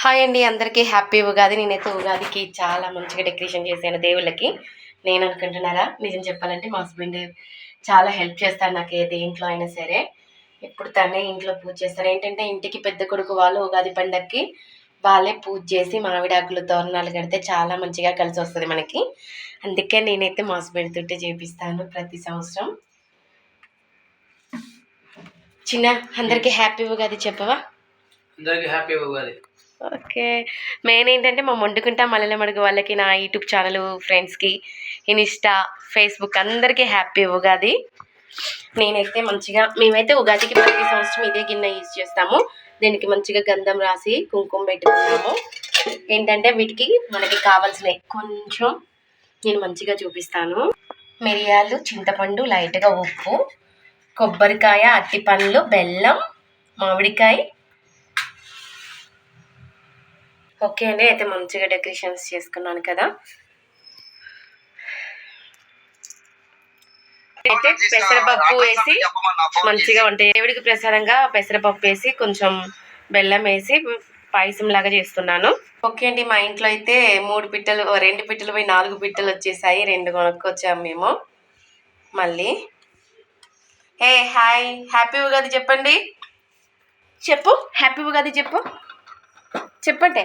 Hi అండి అందరికీ happy Ugadi. నేనైతే ఉగాదికి చాలా మంచిగా డెకరేషన్ చేశాను దేవుళ్ళకి. నేను అనుకుంటున్నారా? నిజం చెప్పాలంటే మా హస్బెండ్ చాలా హెల్ప్ చేస్తారు నాకు ఏ దేంట్లో అయినా సరే. ఇప్పుడు తనే ఇంట్లో పూజ చేస్తారు. ఏంటంటే ఇంటికి పెద్ద కొడుకు వాళ్ళు ఉగాది పండగకి వాళ్ళే పూజ చేసి మామిడాకులు తోరణాలు కడితే చాలా మంచిగా కలిసి వస్తుంది మనకి. అందుకే నేనైతే మా హస్బెండ్ తోటే చేపిస్తాను ప్రతి సంవత్సరం. చిన్న అందరికీ హ్యాపీ ఉగాది చెప్పవా? అందరికీ హ్యాపీ ఉగాది. ఓకే. మెయిన్ ఏంటంటే మా వండుకుంటా మల్లెల మడుగు వాళ్ళకి నా యూట్యూబ్ ఛానల్ ఫ్రెండ్స్కి ఇన్స్టా ఫేస్బుక్ అందరికీ హ్యాపీ ఉగాది. నేనైతే మంచిగా మేమైతే ఉగాదికి ప్రతి సంవత్సరం ఇదే గిన్నె యూజ్ చేస్తాము. దీనికి మంచిగా గంధం రాసి కుంకుమ పెట్టుకున్నాము. ఏంటంటే వీటికి మనకి కావాల్సినవి కొంచెం నేను మంచిగా చూపిస్తాను. మిరియాలు చింతపండు లైట్గా ఉప్పు కొబ్బరికాయ అట్టి పండ్లు బెల్లం మామిడికాయ ఓకే అండి అయితే మంచిగా డెకరేషన్స్ చేసుకున్నాను కదా. అయితే పెసరపప్పు వేసి మంచిగా ఉంటాయి దేవుడికి ప్రసాదంగా పెసరపప్పు వేసి కొంచెం బెల్లం వేసి పాయసం లాగా చేస్తున్నాను. ఓకే అండి మా ఇంట్లో అయితే మూడు పిట్టలు రెండు పిట్టలు పోయి నాలుగు పిట్టలు వచ్చేసాయి రెండు కొనుక్కొచ్చాము మేము. మళ్ళీ. ఏ హాయ్ హ్యాపీ ఉగాది చెప్పండి. చెప్పు హ్యాపీ ఉగాది చెప్పు. చెప్పండి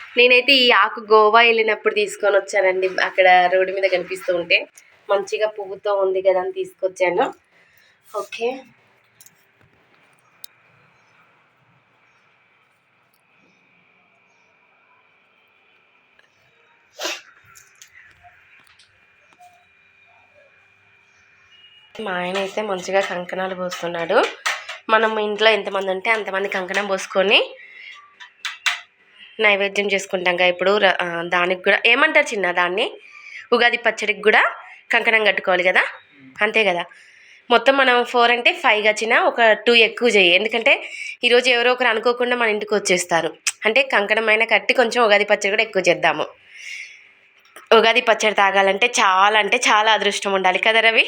నేనైతే ఈ ఆకు గోవా వెళ్ళినప్పుడు తీసుకొని వచ్చానండి. అక్కడ రోడ్డు మీద కనిపిస్తూ ఉంటే మంచిగా పువ్వుతో ఉంది కదా అని తీసుకొచ్చాను. ఓకే. మా ఆయన అయితే మంచిగా కంకణాలు పోస్తున్నాడు. మనం ఇంట్లో ఎంతమంది ఉంటే అంతమంది కంకణం పోసుకొని నైవేద్యం చేసుకుంటాం కదా ఇప్పుడు దానికి కూడా ఏమంటారు చిన్న దాన్ని? ఉగాది పచ్చడికి కూడా కంకణం కట్టుకోవాలి కదా? అంతే కదా? మొత్తం మనం ఫోర్ అంటే ఫైవ్ వచ్చిన ఒక టూ ఎక్కువ చేయి ఎందుకంటే ఈరోజు ఎవరో ఒకరు అనుకోకుండా మన ఇంటికి వచ్చేస్తారు. అంటే కంకణం అయినా కట్టి కొంచెం ఉగాది పచ్చడి కూడా ఎక్కువ చేద్దాము. ఉగాది పచ్చడి తాగాలంటే చాలా అంటే చాలా అదృష్టం ఉండాలి కదా రవి?